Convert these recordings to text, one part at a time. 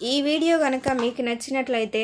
ఈ వీడియో కనుక మీకు నచ్చినట్లయితే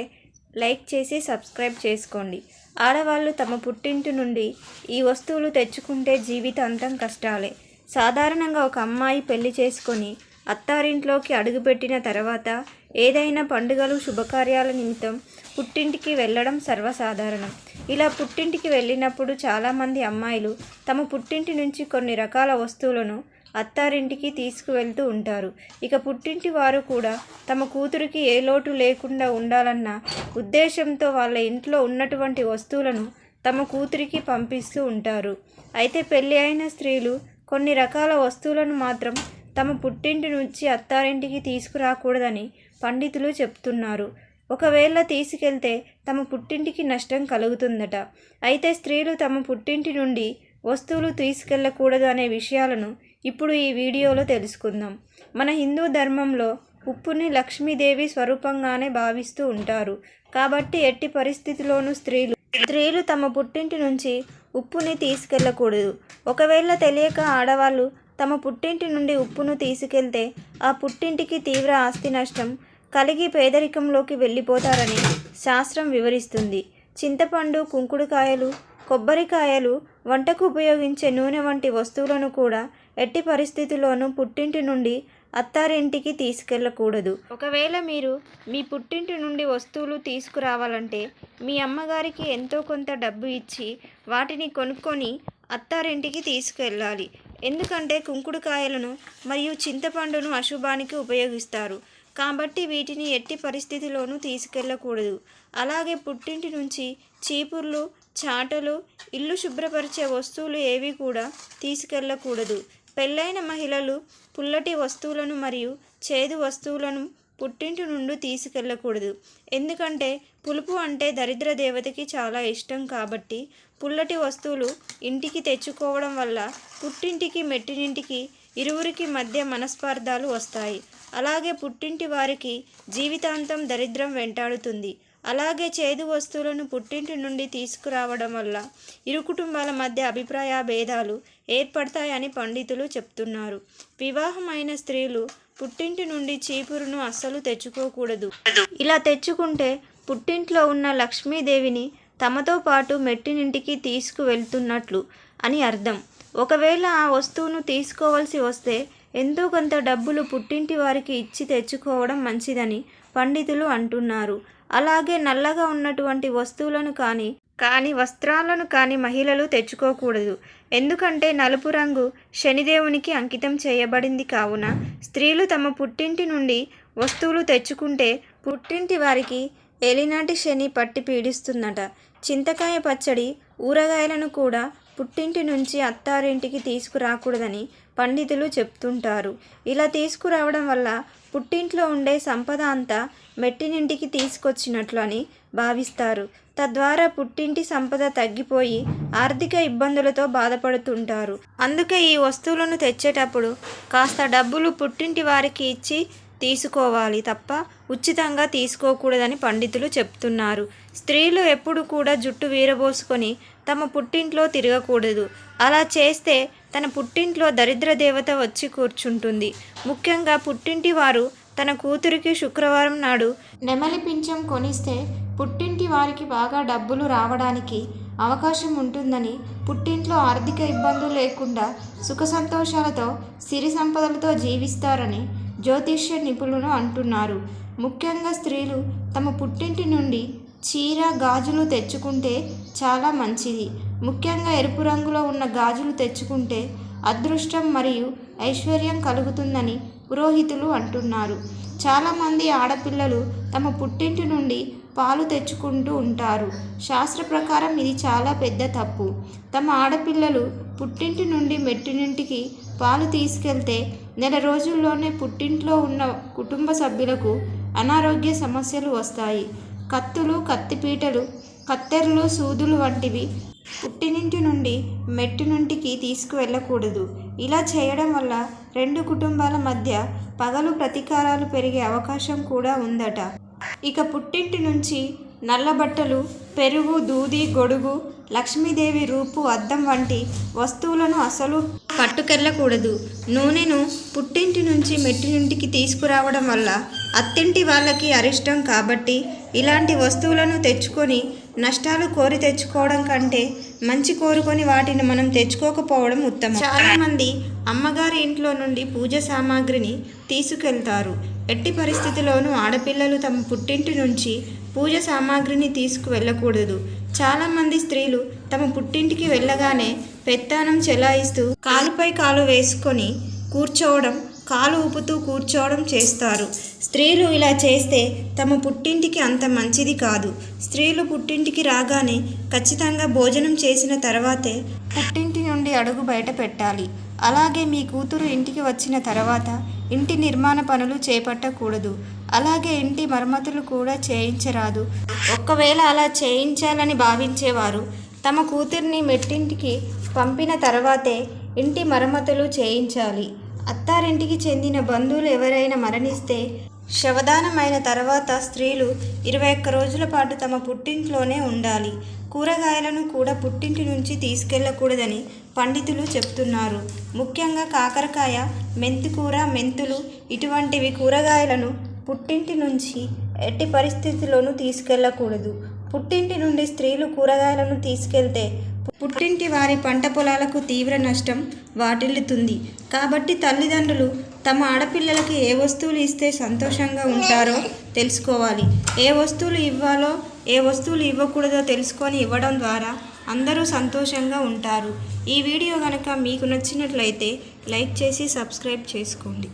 లైక్ చేసి సబ్స్క్రైబ్ చేసుకోండి. ఆడవాళ్ళు తమ పుట్టింటి నుండి ఈ వస్తువులు తెచ్చుకుంటే జీవితాంతం కష్టాలే. సాధారణంగా ఒక అమ్మాయి పెళ్ళి చేసుకొని అత్తారింట్లోకి అడుగుపెట్టిన తర్వాత ఏదైనా పండుగలు శుభకార్యాల నిమిత్తం పుట్టింటికి వెళ్ళడం సర్వసాధారణం. ఇలా పుట్టింటికి వెళ్ళినప్పుడు చాలామంది అమ్మాయిలు తమ పుట్టింటి నుంచి కొన్ని రకాల వస్తువులను అత్తారింటికి తీసుకువెళ్తూ ఉంటారు. ఇక పుట్టింటి వారు కూడా తమ కూతురికి ఏ లోటు లేకుండా ఉండాలన్న ఉద్దేశంతో వాళ్ళ ఇంట్లో ఉన్నటువంటి వస్తువులను తమ కూతురికి పంపిస్తూ ఉంటారు. అయితే పెళ్ళి అయిన స్త్రీలు కొన్ని రకాల వస్తువులను మాత్రం తమ పుట్టింటి నుంచి అత్తారింటికి తీసుకురాకూడదని పండితులు చెప్తున్నారు. ఒకవేళ తీసుకెళ్తే తమ పుట్టింటికి నష్టం కలుగుతుందట. అయితే స్త్రీలు తమ పుట్టింటి నుండి వస్తువులు తీసుకెళ్ళకూడదు అనే విషయాలను ఇప్పుడు ఈ వీడియోలో తెలుసుకుందాం. మన హిందూ ధర్మంలో ఉప్పుని లక్ష్మీదేవి స్వరూపంగానే భావిస్తూ ఉంటారు. కాబట్టి ఎట్టి పరిస్థితిలోనూ స్త్రీలు స్త్రీలు తమ పుట్టింటి నుంచి ఉప్పుని తీసుకెళ్ళకూడదు. ఒకవేళ తెలియక ఆడవాళ్ళు తమ పుట్టింటి నుండి ఉప్పును తీసుకెళ్తే ఆ పుట్టింటికి తీవ్ర ఆస్తి నష్టం కలిగి పేదరికంలోకి వెళ్ళిపోతారని శాస్త్రం వివరిస్తుంది. చింతపండు కుంకుడుకాయలు కొబ్బరికాయలు వంటకు ఉపయోగించే నూనె వంటి వస్తువులను కూడా ఎట్టి పరిస్థితుల్లోనూ పుట్టింటి నుండి అత్తారింటికి తీసుకెళ్ళకూడదు. ఒకవేళ మీరు మీ పుట్టింటి నుండి వస్తువులు తీసుకురావాలంటే మీ అమ్మగారికి ఎంతో కొంత డబ్బు ఇచ్చి వాటిని కొనుక్కొని అత్తారింటికి తీసుకెళ్ళాలి. ఎందుకంటే కుంకుడుకాయలను మరియు చింతపండును అశుభానికి ఉపయోగిస్తారు. కాబట్టి వీటిని ఎట్టి పరిస్థితిలోనూ తీసుకెళ్ళకూడదు. అలాగే పుట్టింటి నుంచి చీపుర్లు చాటలు ఇల్లు శుభ్రపరిచే వస్తువులు ఏవి కూడా తీసుకెళ్ళకూడదు పెళ్ళైన మహిళలు పుల్లటి వస్తువులను మరియు చేదు వస్తువులను పుట్టింటి నుండి తీసుకెళ్ళకూడదు ఎందుకంటే పులుపు అంటే దరిద్ర దేవతకి చాలా ఇష్టం కాబట్టి పుల్లటి వస్తువులు ఇంటికి తెచ్చుకోవడం వల్ల పుట్టింటికి మెట్టినింటికి ఇరువురికి మధ్య మనస్పార్థాలు వస్తాయి. అలాగే పుట్టింటి వారికి జీవితాంతం దరిద్రం వెంటాడుతుంది. అలాగే చేదు వస్తువులను పుట్టింటి నుండి తీసుకురావడం వల్ల ఇరు కుటుంబాల మధ్య అభిప్రాయ భేదాలు ఏర్పడతాయని పండితులు చెప్తున్నారు. వివాహమైన స్త్రీలు పుట్టింటి నుండి చీపురును అస్సలు తెచ్చుకోకూడదు. ఇలా తెచ్చుకుంటే పుట్టింట్లో ఉన్న లక్ష్మీదేవిని తమతో పాటు మెట్టినింటికి తీసుకువెళ్తున్నట్లు అని అర్థం. ఒకవేళ ఆ వస్తువును తీసుకోవాల్సి వస్తే ఎంతో కొంత డబ్బులు పుట్టింటి వారికి ఇచ్చి తెచ్చుకోవడం మంచిదని పండితులు అంటున్నారు. అలాగే నల్లగా ఉన్నటువంటి వస్తువులను కానీ కానీ వస్త్రాలను కానీ మహిళలు తెచ్చుకోకూడదు. ఎందుకంటే నలుపు రంగు శనిదేవునికి అంకితం చేయబడింది కావున స్త్రీలు తమ పుట్టింటి నుండి వస్తువులు తెచ్చుకుంటే పుట్టింటి వారికి ఎలినాటి శని పట్టి పీడిస్తుందట. చింతకాయ పచ్చడి ఊరగాయలను కూడా పుట్టింటి నుంచి అత్తారింటికి తీసుకురాకూడదని పండితులు చెప్తుంటారు. ఇలా తీసుకురావడం వల్ల పుట్టింట్లో ఉండే సంపద అంతా మెట్టినింటికి తీసుకొచ్చినట్లు అని భావిస్తారు. తద్వారా పుట్టింటి సంపద తగ్గిపోయి ఆర్థిక ఇబ్బందులతో బాధపడుతుంటారు. అందుకే ఈ వస్తువులను తెచ్చేటప్పుడు కాస్త డబ్బులు పుట్టింటి వారికి ఇచ్చి తీసుకోవాలి తప్ప ఉచితంగా తీసుకోకూడదని పండితులు చెప్తున్నారు. స్త్రీలు ఎప్పుడు కూడా జుట్టు వీరబోసుకొని తమ పుట్టింట్లో తిరగకూడదు. అలా చేస్తే తన పుట్టింట్లో దరిద్ర దేవత వచ్చి కూర్చుంటుంది. ముఖ్యంగా పుట్టింటి వారు తన కూతురికి శుక్రవారం నాడు నెమలి పింఛం కొనిస్తే పుట్టింటి వారికి బాగా డబ్బులు రావడానికి అవకాశం ఉంటుందని పుట్టింట్లో ఆర్థిక ఇబ్బందులు లేకుండా సుఖ సంతోషాలతో సిరి సంపదలతో జీవిస్తారని జ్యోతిష్య నిపుణులు అంటున్నారు. ముఖ్యంగా స్త్రీలు తమ పుట్టింటి నుండి చీర గాజులు తెచ్చుకుంటే చాలా మంచిది. ముఖ్యంగా ఎరుపు రంగులో ఉన్న గాజులు తెచ్చుకుంటే అదృష్టం మరియు ఐశ్వర్యం కలుగుతుందని పురోహితులు అంటున్నారు. చాలామంది ఆడపిల్లలు తమ పుట్టింటి నుండి పాలు తెచ్చుకుంటూ ఉంటారు. శాస్త్ర ప్రకారం ఇది చాలా పెద్ద తప్పు. తమ ఆడపిల్లలు పుట్టింటి నుండి మెట్టినింటికి పాలు తీసుకెళ్తే నెల రోజుల్లోనే పుట్టింట్లో ఉన్న కుటుంబ సభ్యులకు అనారోగ్య సమస్యలు వస్తాయి. కత్తులు కత్తిపీటలు కత్తెరలు సూదులు వంటివి పుట్టినింటి నుండి మెట్టినింటికి తీసుకువెళ్ళకూడదు. ఇలా చేయడం వల్ల రెండు కుటుంబాల మధ్య పగలు ప్రతీకారాలు పెరిగే అవకాశం కూడా ఉందట. ఇక పుట్టింటి నుంచి నల్ల బట్టలు పెరుగు దూది గొడుగు లక్ష్మీదేవి రూపు అద్దం వంటి వస్తువులను అసలు పట్టుకెళ్ళకూడదు. నూనెను పుట్టింటి నుంచి మెట్టినింటికి తీసుకురావడం వల్ల అత్తింటి వాళ్ళకి అరిష్టం కాబట్టి ఇలాంటి వస్తువులను తెచ్చుకొని నష్టాలు కోరి తెచ్చుకోవడం కంటే మంచి కోరుకొని వాటిని మనం తెచ్చుకోకపోవడం ఉత్తమం. చాలామంది అమ్మగారి ఇంట్లో నుండి పూజ సామాగ్రిని తీసుకెళ్తారు. ఎట్టి పరిస్థితిలోనూ ఆడపిల్లలు తమ పుట్టింటి నుంచి పూజ సామాగ్రిని తీసుకువెళ్ళకూడదు. చాలామంది స్త్రీలు తమ పుట్టింటికి వెళ్ళగానే పెత్తానం చెలాయిస్తూ కాలుపై కాలు వేసుకొని కూర్చోవడం కాలు ఊపుతూ కూర్చోవడం చేస్తారు. స్త్రీలు ఇలా చేస్తే తమ పుట్టింటికి అంత మంచిది కాదు. స్త్రీలు పుట్టింటికి రాగానే ఖచ్చితంగా భోజనం చేసిన తర్వాతే పుట్టింటి నుండి అడుగు బయట పెట్టాలి. అలాగే మీ కూతురు ఇంటికి వచ్చిన తర్వాత ఇంటి నిర్మాణ పనులు చేపట్టకూడదు. అలాగే ఇంటి మరమ్మతులు కూడా చేయించరాదు. ఒకవేళ అలా చేయించాలని భావించేవారు తమ కూతుర్ని మెట్టింటికి పంపిన తర్వాతే ఇంటి మరమ్మతులు చేయించాలి. అత్తారింటికి చెందిన బంధువులు ఎవరైనా మరణిస్తే శవదానమైన తర్వాత స్త్రీలు ఇరవై ఒక్క రోజుల పాటు తమ పుట్టింట్లోనే ఉండాలి. కూరగాయలను కూడా పుట్టింటి నుంచి తీసుకెళ్ళకూడదని పండితులు చెప్తున్నారు. ముఖ్యంగా కాకరకాయ మెంతికూర మెంతులు ఇటువంటివి కూరగాయలను పుట్టింటి నుంచి ఎట్టి పరిస్థితుల్లోనూ తీసుకెళ్ళకూడదు పుట్టింటి నుండి స్త్రీలు కూరగాయలను తీసుకెళ్తే పుట్టింటి వారి పంట పొలాలకు తీవ్ర నష్టం వాటిల్లుతుంది. కాబట్టి తల్లిదండ్రులు తమ ఆడపిల్లలకి ఏ వస్తువులు ఇస్తే సంతోషంగా ఉంటారో తెలుసుకోవాలి. ఏ వస్తువులు ఇవ్వాలో ఏ వస్తువులు ఇవ్వకూడదో తెలుసుకొని ఇవ్వడం ద్వారా అందరూ సంతోషంగా ఉంటారు. ఈ వీడియో కనుక మీకు నచ్చినట్లయితే లైక్ చేసి సబ్స్క్రైబ్ చేసుకోండి.